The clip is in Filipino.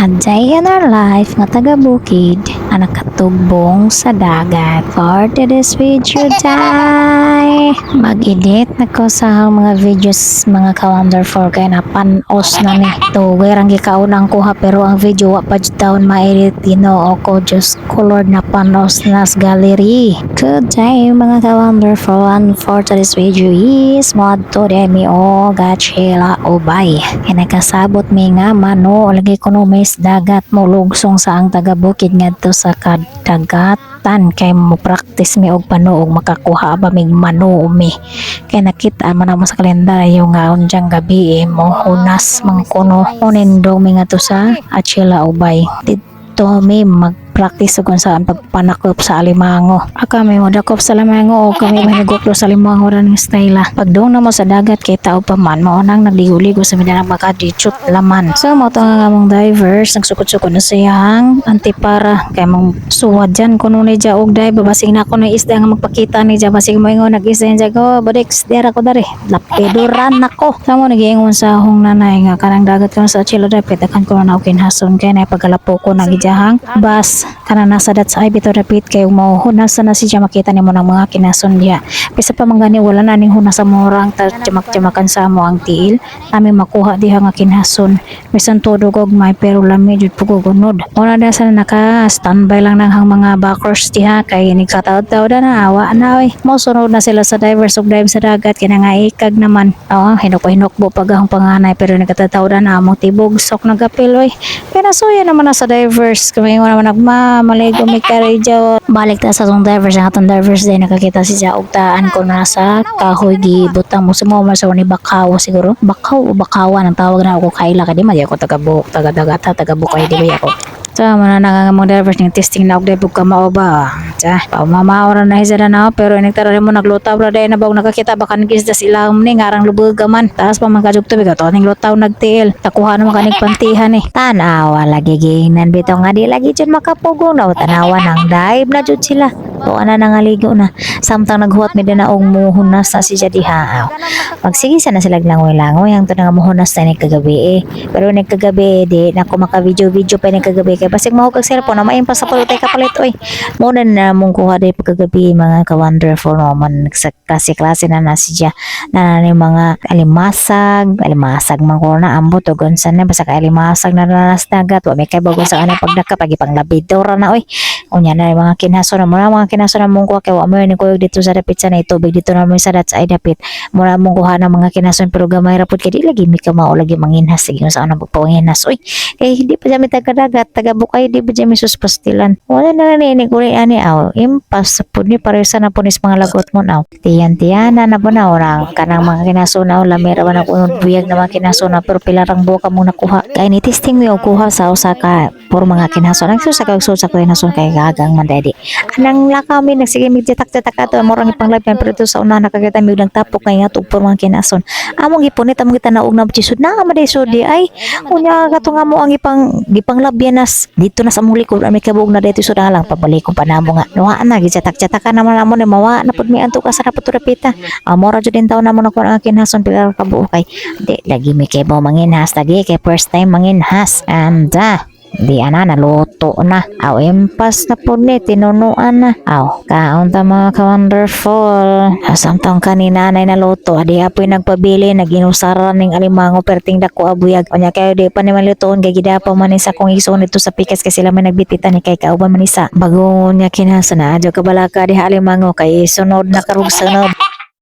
Aday in our life nga taga bukid ang nakatugbong sa dagat. For today's video day, mag-edit na ko sa mga videos mga ka-wonderful kaya na panos na ni. Tuwer ang gikaunang kuha pero ang video wa pa down ma-edit ginoo ko just colored na panos na sa gallery. Good day mga ka-wonderful and for today's video is mod to demi o gachela ubay. Kaya nakasabot mi nga mano lagi ko no may dagat mo lugsong sa ang taga bukid ngadto sa kadagatan kay mo practice mi og panuog makakuha ba mig mano mi kay nakita man mo sa kalendaryo nga unjang gabi eh, mo hunas mangkuno unindo mi nga to sa Achila Ubay. Dito mi mag practice kung saan pagpanakop sa alimango. Aka may modakop sa alimango o kami may naguklo sa alimango rin ng style. Pag doon na mo sa dagat kay tao pa man mo nang nagligo-ligo sa midanang makadichot laman. So mo to nga mong divers nagsukod-sukod na siyang antipara kay mong suwad dyan kuno ni dya og dive babasig na ako ng isda nga magpakita ni dya basig mo ingon nag-isda dya ko badix dera ko dari lapiduran nako. Sa mo nagiingon sa hong nanay nga kanang dagat ko sa chilo dapat akan ko na kinhason kay na pagkalapo ko nang ijahang bas kana nasa dat sa ay bito dapit kay hunasa na siya makita nimo ng mga kinason diya bisa pa mangani wala na ning hunasa mo rang ta jamak-jamakan sa mo ang tiil. Ami makuha diha nga kinhason bisan todo gog may pero lami jud pugugunod wala na sa naka standby lang nang hang mga backers diha kay ni kataw-taw na awa na oy. Mo sunod na sila sa divers ug dive sa dagat kay nga ikag naman. Oh hinok hinokbo pag ang panganay pero nagkatataw na among tibog sok nagapil oy. Kaya nasuya naman na sa divers kami naman nagma maligo mi kare jaw balik ta sa tong divers. Ang atong divers din nakakita si sa ugtaan ko na sa kahoy gi butang mo. Sumo mo sa ni bakaw siguro. Bakaw o bakawan ang tawag na ako. Kaila kadi di ako taga buhok taga dagata taga bukay di ba ako So, mana na nga mga divers ng testing na og debug ka mao ba? Sa, pa mamaora na hizara na pero inig mo naglutaw ra dai na bag nakakita baka nagis sila ni ngarang lubog ka man. Taas pa man kajug tubig ato ning lutaw nagtiil. Takuha na makanig pantihan eh. Tanawa lagi gihinan bitaw nga di lagi jud makapugong na tanawa nang dive na jud sila. To ana nangaligo na. Samtang naghuwat mi na og muhunas na si diha. Magsige sana sila langoy-langoy hangtod nga muhunas na ni kagabi eh. Pero ni kagabi di na ko maka video-video pa ni kagabi kay basig mo kag cellphone na maimpas sa palutay kapalit oy. Mo na na mong kuha di pagkagabi mga ka-wonderful no man sa klase-klase na na siya na na mga alimasag, alimasag man ko na ambot o gonsan na basta ka alimasag na nanas dagat wa may kay bago sa kanang pagdaka pagi panglabidor na oy. Unya na mga kinaso na mo na mga kinaso na mong kuha kay wa mo ni kuyog dito sa dapit sa na tubig dito na mo sa dat sa ay dapit. Mura mong kuha ng mga kinason pero gamay rapod kay di lagi mi ka mao lagi manginhas sige sa ano pagpawanginhas oy. Kay hindi pa jami taga dagat taga bukay di ba jami suspastilan. Wala na ni ni kuri ani aw. Impas pud ni paresa na punis mga lagot mo naw. Tiyan tiyana na ba na orang kanang mga kinaso na lamera ba na kunod buyag na mga kinaso na pero pilarang buka mo nakuha. Kay ni testing mi kuha sa usa ka por mga kinaso. Nang susa kag susa ko kinason kay gagang man daddy. Anang lakaw mi nagsige mi titak-titak ato morang ipang live pero ito sa una nakakita mi og nagtapok kay nga por mga kinason. Among gipunit among kita naog na chisud na maday sudi ay unya kato nga mo ang ipang gipang labyanas dito na sa muli ko ami kabog na dito sudah lang pabalik ko panamo nga nuwa na gicatak-catakan naman namo ni mawa na pud mi anto ka sa napud rapita amora jud din taw namo na ko ang kinhason pila ka buo kay di lagi mi kay mo manginhas lagi kay first time manginhas and ah, Di ana naluto na. Aw impas na po ni tinunuan na. Aw kaon ta mga ka-wonderful. Samtang kanina na naluto. Adi apoy nagpabili naginusara ning alimango perting dako abuyag. Onya kayo di pa ni malutoon kay gidapa man sa kong iso nito sa pikas kasi sila may nagbitita ni kay kauban man isa. Bago niya kinasa na adyo kabalaka di alimango kay sunod na karug sunod.